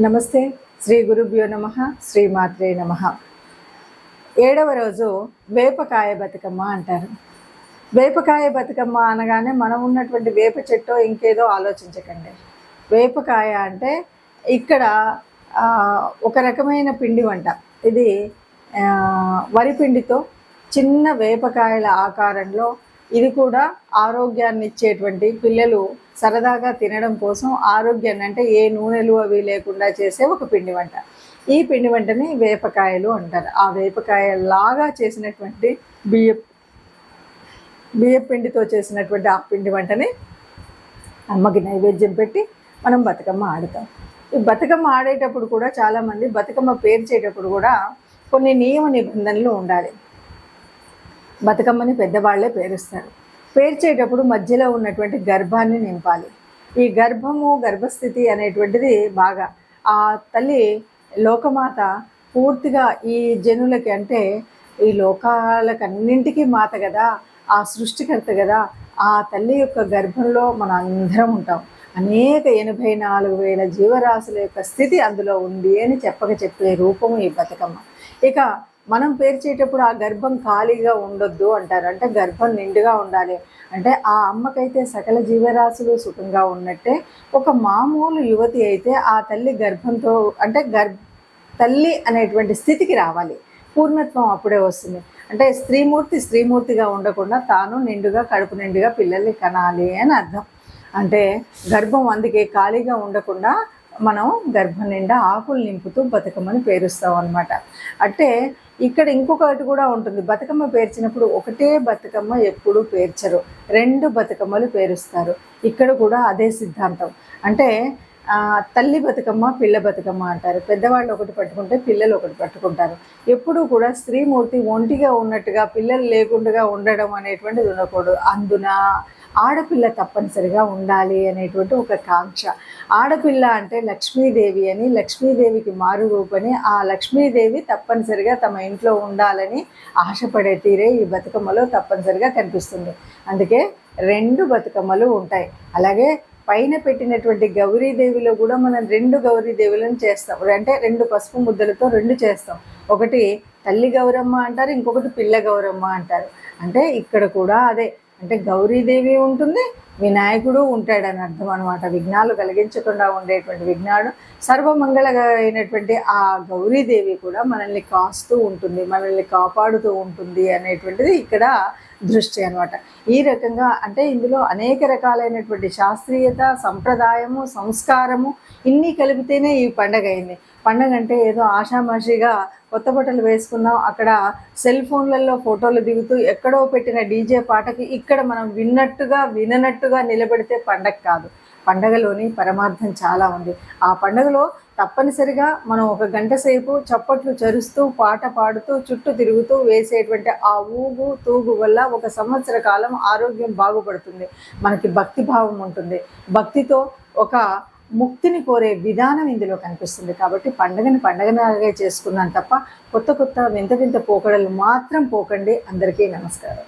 నమస్తే. శ్రీ గురుభ్యో నమ శ్రీ మాత్రే నమ. ఏడవ రోజు వేపకాయ బతుకమ్మ అంటారు. వేపకాయ బతుకమ్మ అనగానే మనం ఉన్నటువంటి వేప చెట్టు ఇంకేదో ఆలోచించకండి. వేపకాయ అంటే ఇక్కడ ఒక రకమైన పిండి వంట. ఇది వరి పిండితో చిన్న వేపకాయల ఆకారంలో ఇది కూడా ఆరోగ్యాన్ని ఇచ్చేటువంటి పిల్లలు సరదాగా తినడం కోసం ఆరోగ్యాన్ని అంటే ఏ నూనెలు అవి లేకుండా చేసే ఒక పిండి వంట. ఈ పిండి వంటని వేపకాయలు అంటారు. ఆ వేపకాయలాగా చేసినటువంటి బియ్య బియ్య పిండితో చేసినటువంటి ఆ పిండి వంటని అమ్మకి నైవేద్యం పెట్టి మనం బతుకమ్మ ఆడుతాం. ఈ బతుకమ్మ ఆడేటప్పుడు కూడా చాలామంది బతుకమ్మ పేర్చేటప్పుడు కూడా కొన్ని నియమ నిబంధనలు ఉండాలి. బతుకమ్మని పెద్దవాళ్ళే పేరుస్తారు. పేర్చేటప్పుడు మధ్యలో ఉన్నటువంటి గర్భాన్ని నింపాలి. ఈ గర్భము గర్భస్థితి అనేటువంటిది బాగా ఆ తల్లి లోకమాత పూర్తిగా ఈ జనులకి అంటే ఈ లోకాలకన్నింటికీ మాత కదా ఆ సృష్టికర్త కదా ఆ తల్లి యొక్క గర్భంలో మన అందరం ఉంటాం. అనేక ఎనభై నాలుగు వేల జీవరాశుల యొక్క స్థితి అందులో ఉంది అని చెప్పక చెప్పే రూపము ఈ బతుకమ్మ. ఇక మనం పేర్చేటప్పుడు ఆ గర్భం ఖాళీగా ఉండొద్దు అంటారు. అంటే గర్భం నిండుగా ఉండాలి. అంటే ఆ అమ్మకైతే సకల జీవరాశులు సుఖంగా ఉన్నట్టే ఒక మామూలు యువతి అయితే ఆ తల్లి గర్భంతో అంటే గర్భ తల్లి అనేటువంటి స్థితికి రావాలి. పూర్ణత్వం అప్పుడే వస్తుంది. అంటే స్త్రీమూర్తి స్త్రీమూర్తిగా ఉండకుండా తాను నిండుగా కడుపు నిండుగా పిల్లల్ని కనాలి అని అర్థం. అంటే గర్భం అందుకే ఖాళీగా ఉండకుండా మనం గర్భం నిండా ఆకులు నింపుతూ బతుకమ్మని పేరుస్తాం అనమాట అంటే ఇక్కడ ఇంకొకటి కూడా ఉంటుంది. బతుకమ్మ పేర్చినప్పుడు ఒకటే బతుకమ్మ ఎప్పుడూ పేర్చరు. రెండు బతుకమ్మలు పేరుస్తారు. ఇక్కడ కూడా అదే సిద్ధాంతం. అంటే తల్లి బతుకమ్మ పిల్ల బతుకమ్మ అంటారు. పెద్దవాళ్ళు ఒకటి పట్టుకుంటే పిల్లలు ఒకటి పట్టుకుంటారు. ఎప్పుడూ కూడా స్త్రీమూర్తి ఒంటిగా ఉన్నట్టుగా పిల్లలు లేకుండా ఉండడం అనేటువంటిది ఉండకూడదు. అందున ఆడపిల్ల తప్పనిసరిగా ఉండాలి అనేటువంటి ఒక కాంక్ష. ఆడపిల్ల అంటే లక్ష్మీదేవి అని లక్ష్మీదేవికి మారు రూపని ఆ లక్ష్మీదేవి తప్పనిసరిగా తమ ఇంట్లో ఉండాలని ఆశపడే తీరే ఈ బతుకమ్మలో తప్పనిసరిగా కనిపిస్తుంది. అందుకే రెండు బతుకమ్మలు ఉంటాయి. అలాగే పైన పెట్టినటువంటి గౌరీదేవిలో కూడా మనం రెండు గౌరీదేవులను చేస్తాం. అంటే రెండు పసుపు ముద్దలతో రెండు చేస్తాం. ఒకటి తల్లి గౌరమ్మ అంటారు ఇంకొకటి పిల్ల గౌరమ్మ అంటారు. అంటే ఇక్కడ కూడా అదే. అంటే గౌరీదేవి ఉంటుంది వినాయకుడు ఉంటాడని అర్థం అనమాట విఘ్నాలు కలిగించకుండా ఉండేటువంటి విఘ్నాడు. సర్వమంగళ అయినటువంటి ఆ గౌరీదేవి కూడా మనల్ని కాస్తూ ఉంటుంది మనల్ని కాపాడుతూ ఉంటుంది అనేటువంటిది ఇక్కడ దృష్టి అనమాట ఈ రకంగా అంటే ఇందులో అనేక రకాలైనటువంటి శాస్త్రీయత సంప్రదాయము సంస్కారము ఇన్ని కలిపితేనే ఈ పండగ అయింది. పండగ అంటే ఏదో ఆషామాషిగా కొత్త బట్టలు వేసుకున్నాం అక్కడ సెల్ ఫోన్లలో ఫోటోలు దిగుతూ ఎక్కడో పెట్టిన డీజే పాటకి ఇక్కడ మనం విన్నట్టుగా విననట్టుగా నిలబెడితే పండగ కాదు. పండగలోని పరమార్థం చాలా ఉంది. ఆ పండగలో తప్పనిసరిగా మనం ఒక గంట సేపు చప్పట్లు చరుస్తూ పాట పాడుతూ చుట్టూ తిరుగుతూ వేసేటువంటి ఆ ఊగు తూగు వల్ల ఒక సంవత్సర కాలం ఆరోగ్యం బాగుపడుతుంది. మనకి భక్తి భావం ఉంటుంది. భక్తితో ఒక ముక్తిని కోరే విధానం ఇందులో కనిపిస్తుంది. కాబట్టి పండగని పండగలాగే చేసుకున్నాను తప్ప కొత్త కొత్త వింత వింత పోకడలు మాత్రం పోకండి. అందరికీ నమస్కారం.